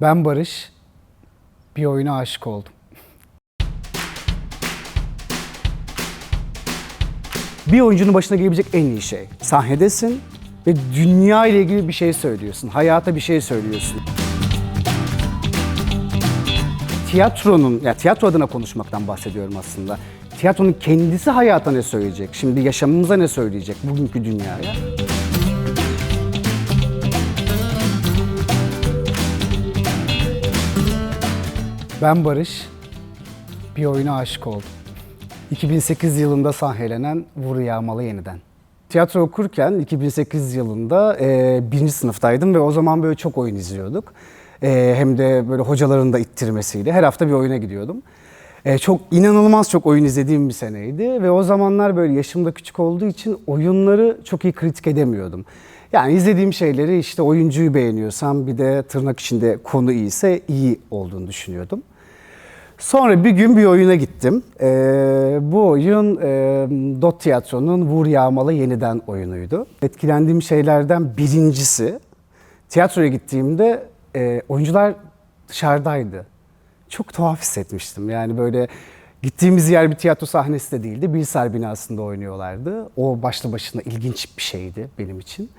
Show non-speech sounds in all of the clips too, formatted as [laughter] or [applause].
Ben Barış. Bir oyuna aşık oldum. Bir oyuncunun başına gelebilecek en iyi şey. Sahnedesin ve dünya ile ilgili bir şey söylüyorsun. Hayata bir şey söylüyorsun. Tiyatronun, ya tiyatro adına konuşmaktan bahsediyorum aslında. Tiyatronun kendisi hayata ne söyleyecek? Şimdi yaşamımıza ne söyleyecek bugünkü dünyaya? Ben Barış. Bir oyuna aşık oldum. 2008 yılında sahnelenen Vur Yağmalı Yeniden. Tiyatro okurken 2008 yılında e, birinci sınıftaydım ve o zaman böyle çok oyun izliyorduk. E, hem de böyle hocaların da ittirmesiyle her hafta bir oyuna gidiyordum. E, çok inanılmaz çok oyun izlediğim bir seneydi ve o zamanlar böyle yaşımda küçük olduğu için oyunları çok iyi kritik edemiyordum. Yani izlediğim şeyleri işte oyuncuyu beğeniyorsam bir de tırnak içinde konu iyiyse iyi olduğunu düşünüyordum. Sonra bir gün bir oyuna gittim. Ee, bu oyun e, Dot Tiyatro'nun Vur Yağmalı Yeniden oyunuydu. Etkilendiğim şeylerden birincisi, tiyatroya gittiğimde e, oyuncular dışarıdaydı. Çok tuhaf hissetmiştim. Yani böyle gittiğimiz yer bir tiyatro sahnesi de değildi. Bilsar binasında oynuyorlardı. O başlı başına ilginç bir şeydi benim için.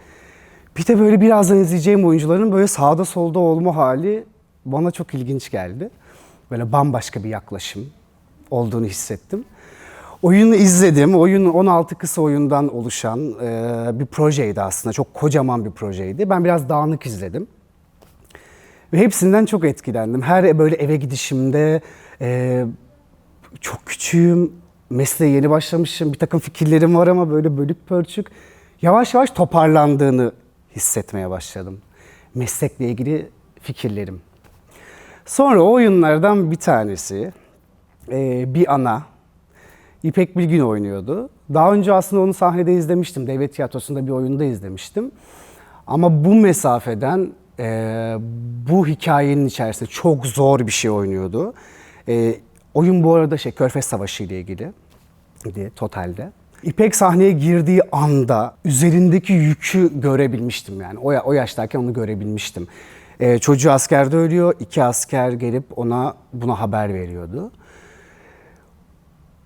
Bir de böyle birazdan izleyeceğim oyuncuların böyle sağda solda olma hali bana çok ilginç geldi. Böyle bambaşka bir yaklaşım olduğunu hissettim. Oyunu izledim. Oyun 16 kısa oyundan oluşan e, bir projeydi aslında. Çok kocaman bir projeydi. Ben biraz dağınık izledim. Ve hepsinden çok etkilendim. Her böyle eve gidişimde e, çok küçüğüm, mesleğe yeni başlamışım, bir takım fikirlerim var ama böyle bölük pörçük. Yavaş yavaş toparlandığını hissetmeye başladım. Meslekle ilgili fikirlerim. Sonra o oyunlardan bir tanesi e, bir ana İpek Bilgin oynuyordu. Daha önce aslında onu sahnede izlemiştim. Devlet Tiyatrosu'nda bir oyunda izlemiştim. Ama bu mesafeden e, bu hikayenin içerisinde çok zor bir şey oynuyordu. E, oyun bu arada şey Körfez Savaşı ile ilgili totalde. İpek sahneye girdiği anda üzerindeki yükü görebilmiştim yani. O, o yaştayken onu görebilmiştim. E, çocuğu askerde ölüyor. iki asker gelip ona buna haber veriyordu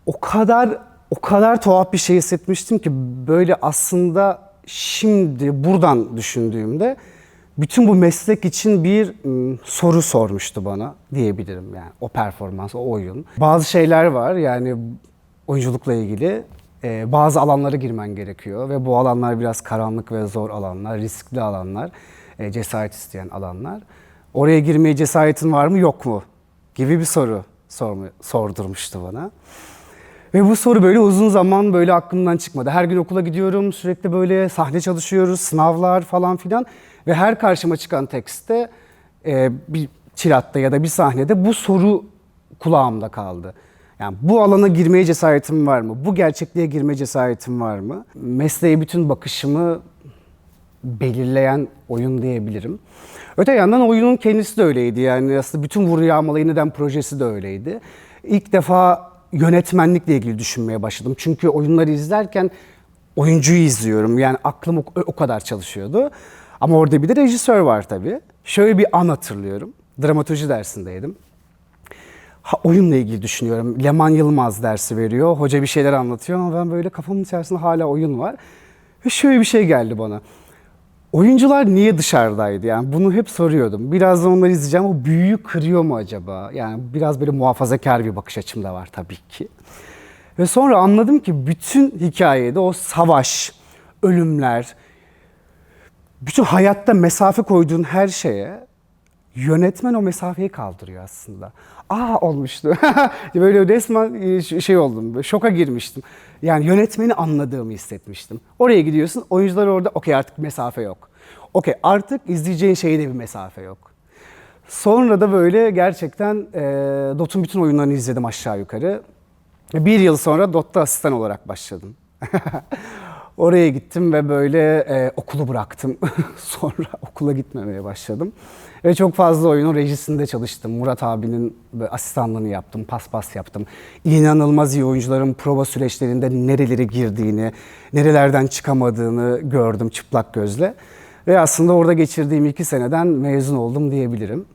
o kadar o kadar tuhaf bir şey hissetmiştim ki böyle aslında şimdi buradan düşündüğümde bütün bu meslek için bir ım, soru sormuştu bana diyebilirim yani o performans, o oyun. Bazı şeyler var yani oyunculukla ilgili e, bazı alanlara girmen gerekiyor ve bu alanlar biraz karanlık ve zor alanlar, riskli alanlar, e, cesaret isteyen alanlar. Oraya girmeye cesaretin var mı yok mu gibi bir soru sorma, sordurmuştu bana. Ve bu soru böyle uzun zaman böyle aklımdan çıkmadı. Her gün okula gidiyorum, sürekli böyle sahne çalışıyoruz, sınavlar falan filan. Ve her karşıma çıkan tekstte e, bir çiratta ya da bir sahnede bu soru kulağımda kaldı. Yani bu alana girmeye cesaretim var mı? Bu gerçekliğe girmeye cesaretim var mı? Mesleğe bütün bakışımı belirleyen oyun diyebilirim. Öte yandan oyunun kendisi de öyleydi. Yani aslında bütün Vuru Yağmalı Yeniden projesi de öyleydi. İlk defa yönetmenlikle ilgili düşünmeye başladım. Çünkü oyunları izlerken oyuncuyu izliyorum. Yani aklım o, o kadar çalışıyordu. Ama orada bir de rejisör var tabii. Şöyle bir an hatırlıyorum. Dramaturji dersindeydim. Ha, oyunla ilgili düşünüyorum. Leman Yılmaz dersi veriyor. Hoca bir şeyler anlatıyor ama ben böyle kafamın içerisinde hala oyun var. Ve şöyle bir şey geldi bana. Oyuncular niye dışarıdaydı? Yani bunu hep soruyordum. Birazdan onları izleyeceğim. O büyüyü kırıyor mu acaba? Yani biraz böyle muhafazakar bir bakış açım da var tabii ki. Ve sonra anladım ki bütün hikayede o savaş, ölümler, bütün hayatta mesafe koyduğun her şeye yönetmen o mesafeyi kaldırıyor aslında. Aa olmuştu. [laughs] böyle resmen e, şey oldum. Şoka girmiştim. Yani yönetmeni anladığımı hissetmiştim. Oraya gidiyorsun. Oyuncular orada okey artık mesafe yok. Okey artık izleyeceğin şeyde bir mesafe yok. Sonra da böyle gerçekten e, Dot'un bütün oyunlarını izledim aşağı yukarı. Bir yıl sonra Dot'ta asistan olarak başladım. [laughs] Oraya gittim ve böyle e, okulu bıraktım. [laughs] Sonra okula gitmemeye başladım. Ve çok fazla oyunun rejisinde çalıştım. Murat abinin asistanlığını yaptım, paspas yaptım. İnanılmaz iyi oyuncuların prova süreçlerinde nerelere girdiğini, nerelerden çıkamadığını gördüm çıplak gözle. Ve aslında orada geçirdiğim iki seneden mezun oldum diyebilirim.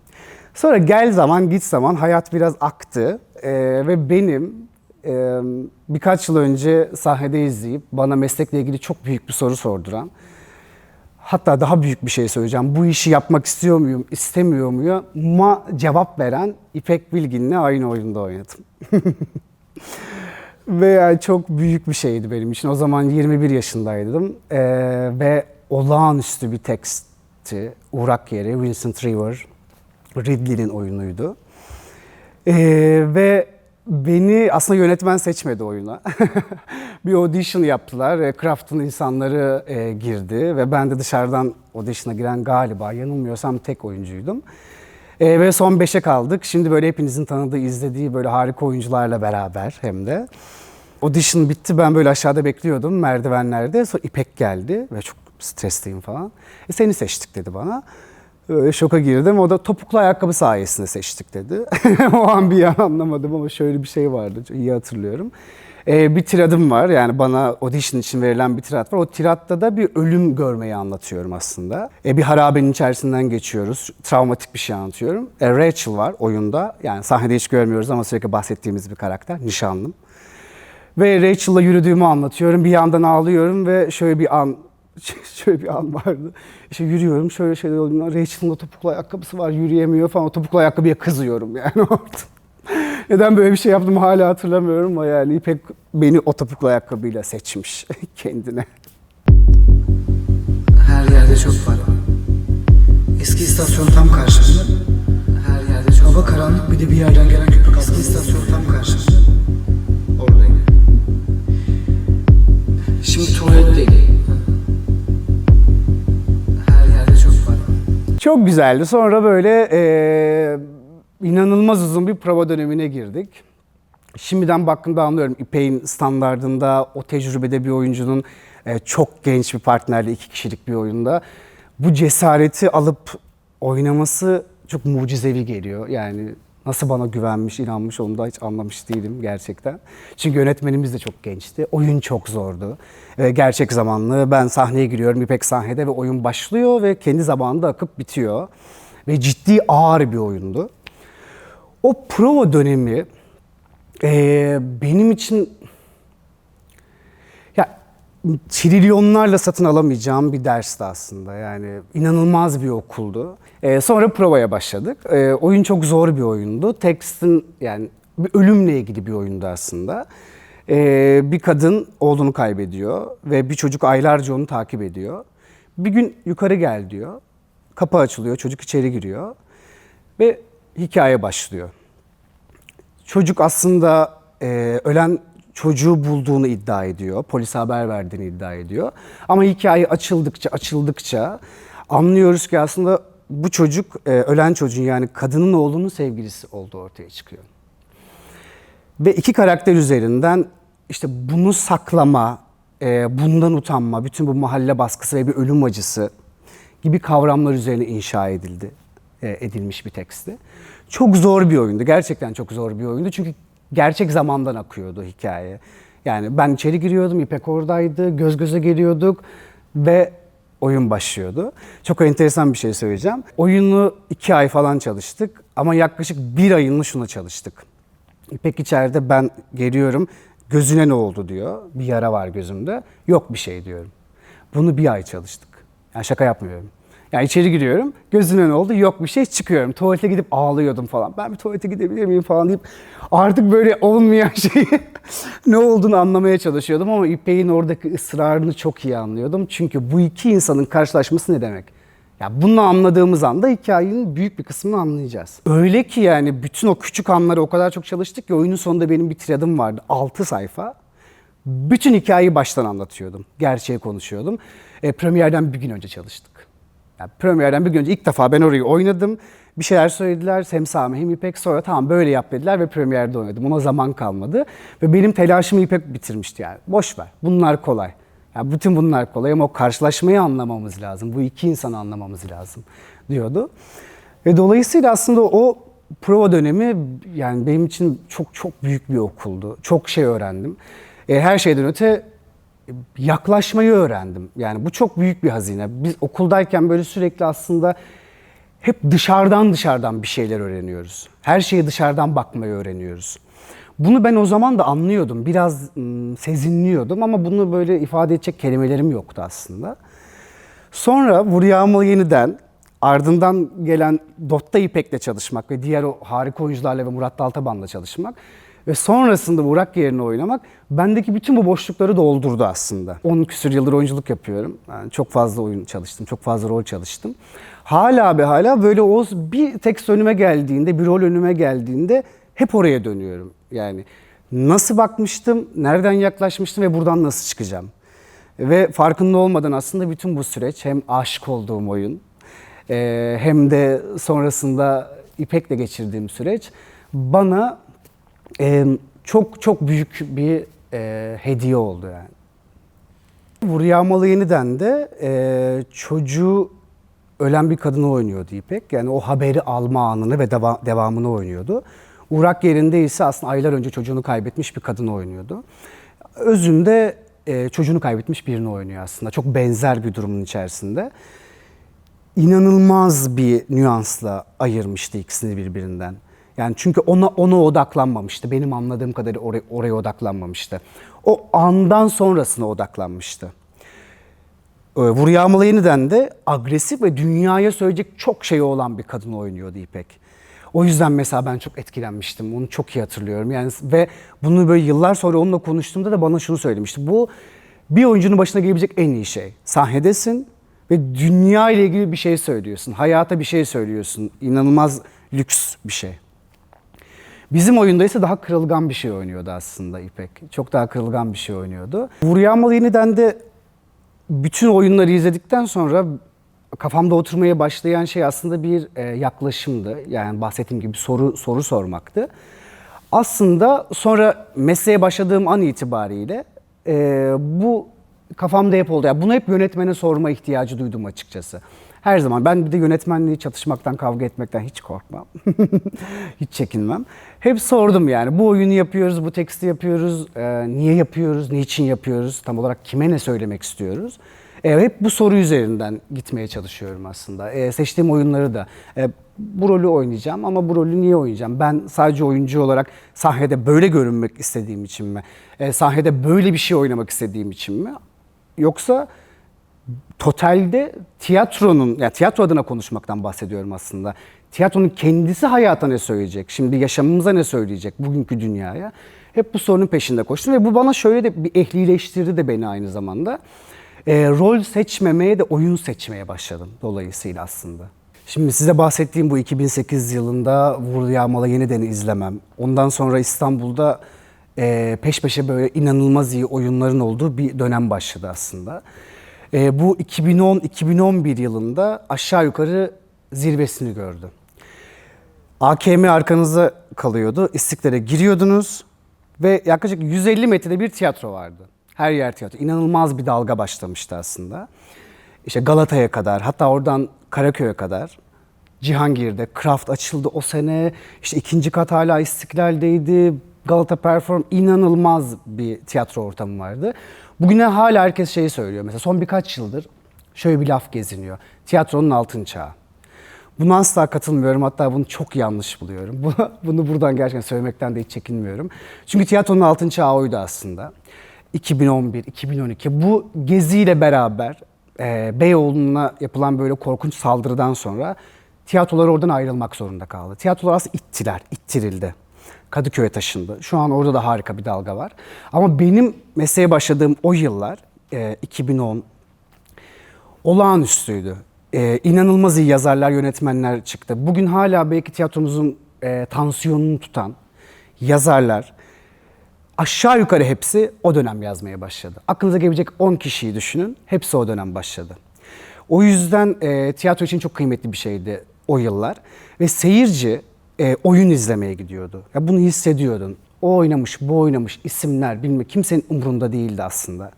Sonra gel zaman git zaman hayat biraz aktı Ee, ve benim birkaç yıl önce sahnede izleyip bana meslekle ilgili çok büyük bir soru sorduran hatta daha büyük bir şey söyleyeceğim. Bu işi yapmak istiyor muyum, istemiyor muyum? Ma cevap veren İpek Bilgin'le aynı oyunda oynadım. [laughs] ve yani çok büyük bir şeydi benim için. O zaman 21 yaşındaydım Ee, ve olağanüstü bir tekstti. Uğrak Yeri, Vincent River, Ridley'nin oyunuydu. Ee, ve beni aslında yönetmen seçmedi oyuna. [laughs] bir audition yaptılar. E, Craft'ın insanları e, girdi ve ben de dışarıdan audition'a giren galiba yanılmıyorsam tek oyuncuydum. E, ve son 5'e kaldık. Şimdi böyle hepinizin tanıdığı, izlediği böyle harika oyuncularla beraber hem de. Audition bitti. Ben böyle aşağıda bekliyordum merdivenlerde. Sonra İpek geldi ve çok stresliyim falan. E, seni seçtik dedi bana. Böyle şoka girdim. O da topuklu ayakkabı sayesinde seçtik dedi. [laughs] o an bir an anlamadım ama şöyle bir şey vardı. Çok iyi hatırlıyorum. Ee, bir tiradım var. Yani bana audition için verilen bir tirat var. O tiratta da bir ölüm görmeyi anlatıyorum aslında. Ee, bir harabenin içerisinden geçiyoruz. Travmatik bir şey anlatıyorum. Ee, Rachel var oyunda. Yani sahnede hiç görmüyoruz ama sürekli bahsettiğimiz bir karakter. Nişanlım. Ve Rachel'la yürüdüğümü anlatıyorum. Bir yandan ağlıyorum ve şöyle bir an şöyle bir an vardı. İşte yürüyorum şöyle şeyler oluyor. Rachel'ın o topuklu ayakkabısı var yürüyemiyor falan. O topuklu ayakkabıya kızıyorum yani [laughs] orada. Neden böyle bir şey yaptım hala hatırlamıyorum ama yani İpek beni o topuklu ayakkabıyla seçmiş [laughs] kendine. Her yerde çok var. Eski istasyon tam karşımda. Her yerde çok Hava karanlık bir de bir yerden gelen köpük Eski istasyon tam karşımda. Çok güzeldi. Sonra böyle eee, inanılmaz uzun bir prova dönemine girdik. Şimdiden baktığımda anlıyorum İpek'in standardında o tecrübede bir oyuncunun eee, çok genç bir partnerle iki kişilik bir oyunda bu cesareti alıp oynaması çok mucizevi geliyor. Yani nasıl bana güvenmiş, inanmış onu da hiç anlamış değilim gerçekten. Çünkü yönetmenimiz de çok gençti. Oyun çok zordu. Ee, gerçek zamanlı. Ben sahneye giriyorum İpek sahnede ve oyun başlıyor ve kendi zamanında akıp bitiyor. Ve ciddi ağır bir oyundu. O prova dönemi eee, benim için trilyonlarla satın alamayacağım bir dersti aslında. Yani inanılmaz bir okuldu. Ee, sonra provaya başladık. Ee, oyun çok zor bir oyundu. Tekstin yani bir ölümle ilgili bir oyundu aslında. Ee, bir kadın oğlunu kaybediyor ve bir çocuk aylarca onu takip ediyor. Bir gün yukarı gel diyor. Kapı açılıyor, çocuk içeri giriyor ve hikaye başlıyor. Çocuk aslında e, ölen çocuğu bulduğunu iddia ediyor. Polise haber verdiğini iddia ediyor. Ama hikaye açıldıkça açıldıkça anlıyoruz ki aslında bu çocuk e, ölen çocuğun yani kadının oğlunun sevgilisi olduğu ortaya çıkıyor. Ve iki karakter üzerinden işte bunu saklama, e, bundan utanma, bütün bu mahalle baskısı ve bir ölüm acısı gibi kavramlar üzerine inşa edildi, e, edilmiş bir tekstti. Çok zor bir oyundu, gerçekten çok zor bir oyundu çünkü gerçek zamandan akıyordu hikaye. Yani ben içeri giriyordum, İpek oradaydı, göz göze geliyorduk ve oyun başlıyordu. Çok enteresan bir şey söyleyeceğim. Oyunu iki ay falan çalıştık ama yaklaşık bir ayını şuna çalıştık. İpek içeride ben geliyorum, gözüne ne oldu diyor. Bir yara var gözümde. Yok bir şey diyorum. Bunu bir ay çalıştık. Yani şaka yapmıyorum. Yani içeri giriyorum, gözüne ne oldu? Yok bir şey çıkıyorum. Tuvalete gidip ağlıyordum falan. Ben bir tuvalete gidebilir miyim falan deyip artık böyle olmayan [laughs] şeyi ne olduğunu anlamaya çalışıyordum ama İpek'in oradaki ısrarını çok iyi anlıyordum. Çünkü bu iki insanın karşılaşması ne demek? Ya bunu anladığımız anda hikayenin büyük bir kısmını anlayacağız. Öyle ki yani bütün o küçük anları o kadar çok çalıştık ki oyunun sonunda benim bir tiradım vardı. 6 sayfa. Bütün hikayeyi baştan anlatıyordum. Gerçeği konuşuyordum. E, premierden bir gün önce çalıştık. Yani premierden bir gün önce ilk defa ben orayı oynadım. Bir şeyler söylediler. Hem Sami hem İpek sonra tamam böyle yap dediler ve premierde oynadım. Ona zaman kalmadı. Ve benim telaşımı İpek bitirmişti yani. Boş ver. Bunlar kolay. Yani bütün bunlar kolay ama o karşılaşmayı anlamamız lazım. Bu iki insanı anlamamız lazım diyordu. Ve dolayısıyla aslında o prova dönemi yani benim için çok çok büyük bir okuldu. Çok şey öğrendim. E, her şeyden öte yaklaşmayı öğrendim. Yani bu çok büyük bir hazine. Biz okuldayken böyle sürekli aslında hep dışarıdan dışarıdan bir şeyler öğreniyoruz. Her şeye dışarıdan bakmayı öğreniyoruz. Bunu ben o zaman da anlıyordum. Biraz ım, sezinliyordum ama bunu böyle ifade edecek kelimelerim yoktu aslında. Sonra Vuryamalı yeniden ardından gelen Dotta İpek'le çalışmak ve diğer o harika oyuncularla ve Murat Daltaban'la çalışmak ve sonrasında Burak yerine oynamak bendeki bütün bu boşlukları doldurdu aslında. 10 küsür yıldır oyunculuk yapıyorum. Yani çok fazla oyun çalıştım, çok fazla rol çalıştım. Hala be hala böyle o bir tekst önüme geldiğinde, bir rol önüme geldiğinde hep oraya dönüyorum. Yani nasıl bakmıştım, nereden yaklaşmıştım ve buradan nasıl çıkacağım? Ve farkında olmadan aslında bütün bu süreç hem aşık olduğum oyun hem de sonrasında İpek'le geçirdiğim süreç bana e, çok çok büyük bir e, hediye oldu yani. Vuryamalı yeniden de e, çocuğu ölen bir kadını oynuyordu İpek. Yani o haberi alma anını ve deva- devamını oynuyordu. Uğrak yerinde ise aslında aylar önce çocuğunu kaybetmiş bir kadını oynuyordu. Özünde e, çocuğunu kaybetmiş birini oynuyor aslında. Çok benzer bir durumun içerisinde. İnanılmaz bir nüansla ayırmıştı ikisini birbirinden. Yani çünkü ona ona odaklanmamıştı. Benim anladığım kadarıyla oraya, oraya odaklanmamıştı. O andan sonrasına odaklanmıştı. Ee, Vuryamalı yeniden de agresif ve dünyaya söyleyecek çok şey olan bir kadın oynuyordu İpek. O yüzden mesela ben çok etkilenmiştim. Onu çok iyi hatırlıyorum. Yani ve bunu böyle yıllar sonra onunla konuştuğumda da bana şunu söylemişti. Bu bir oyuncunun başına gelebilecek en iyi şey. Sahnedesin ve dünya ile ilgili bir şey söylüyorsun. Hayata bir şey söylüyorsun. İnanılmaz lüks bir şey. Bizim oyunda ise daha kırılgan bir şey oynuyordu aslında İpek. Çok daha kırılgan bir şey oynuyordu. Vuryamalı yeniden de bütün oyunları izledikten sonra kafamda oturmaya başlayan şey aslında bir e, yaklaşımdı. Yani bahsettiğim gibi soru soru sormaktı. Aslında sonra mesleğe başladığım an itibariyle e, bu kafamda hep oldu. Yani bunu hep yönetmene sorma ihtiyacı duydum açıkçası. Her zaman ben bir de yönetmenliği çatışmaktan, kavga etmekten hiç korkmam. [laughs] hiç çekinmem. Hep sordum yani bu oyunu yapıyoruz, bu teksti yapıyoruz, e, niye yapıyoruz, niçin yapıyoruz, tam olarak kime ne söylemek istiyoruz. E, hep bu soru üzerinden gitmeye çalışıyorum aslında. E, seçtiğim oyunları da e, bu rolü oynayacağım ama bu rolü niye oynayacağım? Ben sadece oyuncu olarak sahnede böyle görünmek istediğim için mi? E, sahnede böyle bir şey oynamak istediğim için mi? Yoksa totalde tiyatronun, ya tiyatro adına konuşmaktan bahsediyorum aslında. Tiyatronun kendisi hayata ne söyleyecek? Şimdi yaşamımıza ne söyleyecek bugünkü dünyaya? Hep bu sorunun peşinde koştum ve bu bana şöyle de bir ehlileştirdi de beni aynı zamanda. Ee, rol seçmemeye de oyun seçmeye başladım dolayısıyla aslında. Şimdi size bahsettiğim bu 2008 yılında Vur Yağmala yeniden izlemem. Ondan sonra İstanbul'da e, peş peşe böyle inanılmaz iyi oyunların olduğu bir dönem başladı aslında. E, bu 2010-2011 yılında aşağı yukarı zirvesini gördü. AKM arkanızda kalıyordu. İstiklal'e giriyordunuz ve yaklaşık 150 metrede bir tiyatro vardı. Her yer tiyatro. İnanılmaz bir dalga başlamıştı aslında. İşte Galata'ya kadar, hatta oradan Karaköy'e kadar. Cihangir'de Kraft açıldı o sene. İşte ikinci kat hala İstiklal'deydi. Galata Perform inanılmaz bir tiyatro ortamı vardı. Bugüne hala herkes şeyi söylüyor. Mesela son birkaç yıldır şöyle bir laf geziniyor. Tiyatronun altın çağı. Buna asla katılmıyorum. Hatta bunu çok yanlış buluyorum. [laughs] Bu- Bunu buradan gerçekten söylemekten de hiç çekinmiyorum. Çünkü tiyatronun altın çağı oydu aslında. 2011, 2012 bu geziyle beraber e, Beyoğlu'na yapılan böyle korkunç saldırıdan sonra tiyatrolar oradan ayrılmak zorunda kaldı. Tiyatrolar aslında ittiler, ittirildi. Kadıköy'e taşındı. Şu an orada da harika bir dalga var. Ama benim mesleğe başladığım o yıllar, e, 2010, olağanüstüydü. Ee, inanılmaz iyi yazarlar, yönetmenler çıktı. Bugün hala belki tiyatromuzun e, tansiyonunu tutan yazarlar aşağı yukarı hepsi o dönem yazmaya başladı. Aklınıza gelebilecek 10 kişiyi düşünün. Hepsi o dönem başladı. O yüzden e, tiyatro için çok kıymetli bir şeydi o yıllar. Ve seyirci e, oyun izlemeye gidiyordu. Ya bunu hissediyordun. O oynamış, bu oynamış, isimler bilmem kimsenin umurunda değildi aslında.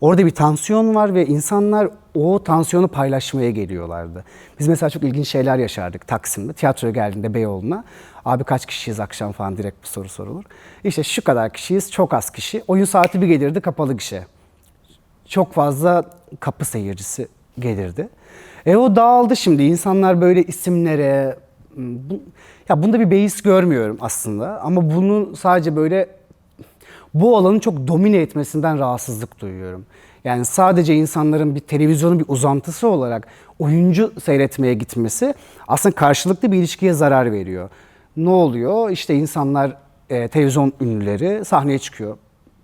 Orada bir tansiyon var ve insanlar o tansiyonu paylaşmaya geliyorlardı. Biz mesela çok ilginç şeyler yaşardık Taksim'de. Tiyatroya geldiğinde Beyoğlu'na. Abi kaç kişiyiz akşam falan direkt bir soru sorulur. İşte şu kadar kişiyiz, çok az kişi. Oyun saati bir gelirdi kapalı gişe çok fazla kapı seyircisi gelirdi. E o dağıldı şimdi. İnsanlar böyle isimlere bu, ya bunda bir beis görmüyorum aslında ama bunu sadece böyle bu alanı çok domine etmesinden rahatsızlık duyuyorum. Yani sadece insanların bir televizyonun bir uzantısı olarak oyuncu seyretmeye gitmesi aslında karşılıklı bir ilişkiye zarar veriyor. Ne oluyor? İşte insanlar e, televizyon ünlüleri sahneye çıkıyor.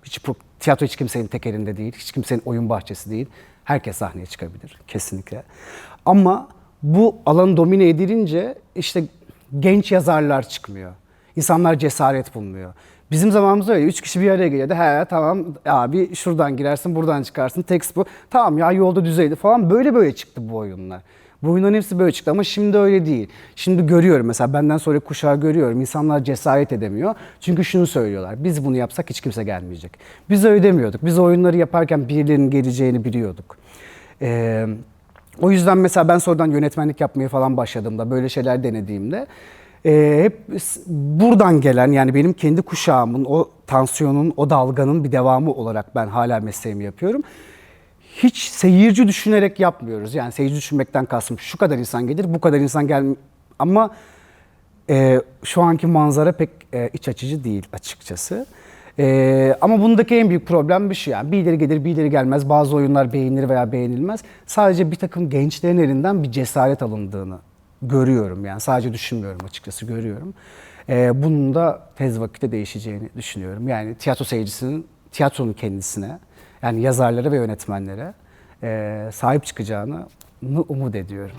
Hiç tiyatro hiç kimsenin tek elinde değil. Hiç kimsenin oyun bahçesi değil. Herkes sahneye çıkabilir kesinlikle. Ama bu alan domine edilince işte genç yazarlar çıkmıyor. İnsanlar cesaret bulmuyor. Bizim zamanımızda öyle. Üç kişi bir araya geliyordu. He tamam abi şuradan girersin buradan çıkarsın. Tekst bu. Tamam ya yolda düzeydi falan. Böyle böyle çıktı bu oyunlar. Bu oyunların hepsi böyle çıktı ama şimdi öyle değil. Şimdi görüyorum mesela benden sonra kuşağı görüyorum. İnsanlar cesaret edemiyor. Çünkü şunu söylüyorlar. Biz bunu yapsak hiç kimse gelmeyecek. Biz öyle demiyorduk. Biz oyunları yaparken birilerinin geleceğini biliyorduk. Ee, o yüzden mesela ben sonradan yönetmenlik yapmaya falan başladığımda, böyle şeyler denediğimde e, hep buradan gelen yani benim kendi kuşağımın o tansiyonun, o dalganın bir devamı olarak ben hala mesleğimi yapıyorum. Hiç seyirci düşünerek yapmıyoruz. Yani seyirci düşünmekten kastım şu kadar insan gelir, bu kadar insan gel ama e, şu anki manzara pek e, iç açıcı değil açıkçası. E, ama bundaki en büyük problem bir şey yani birileri gelir birileri gelmez bazı oyunlar beğenilir veya beğenilmez. Sadece bir takım gençlerin elinden bir cesaret alındığını görüyorum yani sadece düşünmüyorum açıkçası görüyorum. E, bunun da tez vakitte değişeceğini düşünüyorum. Yani tiyatro seyircisinin tiyatronun kendisine yani yazarlara ve yönetmenlere e, sahip çıkacağını umut ediyorum.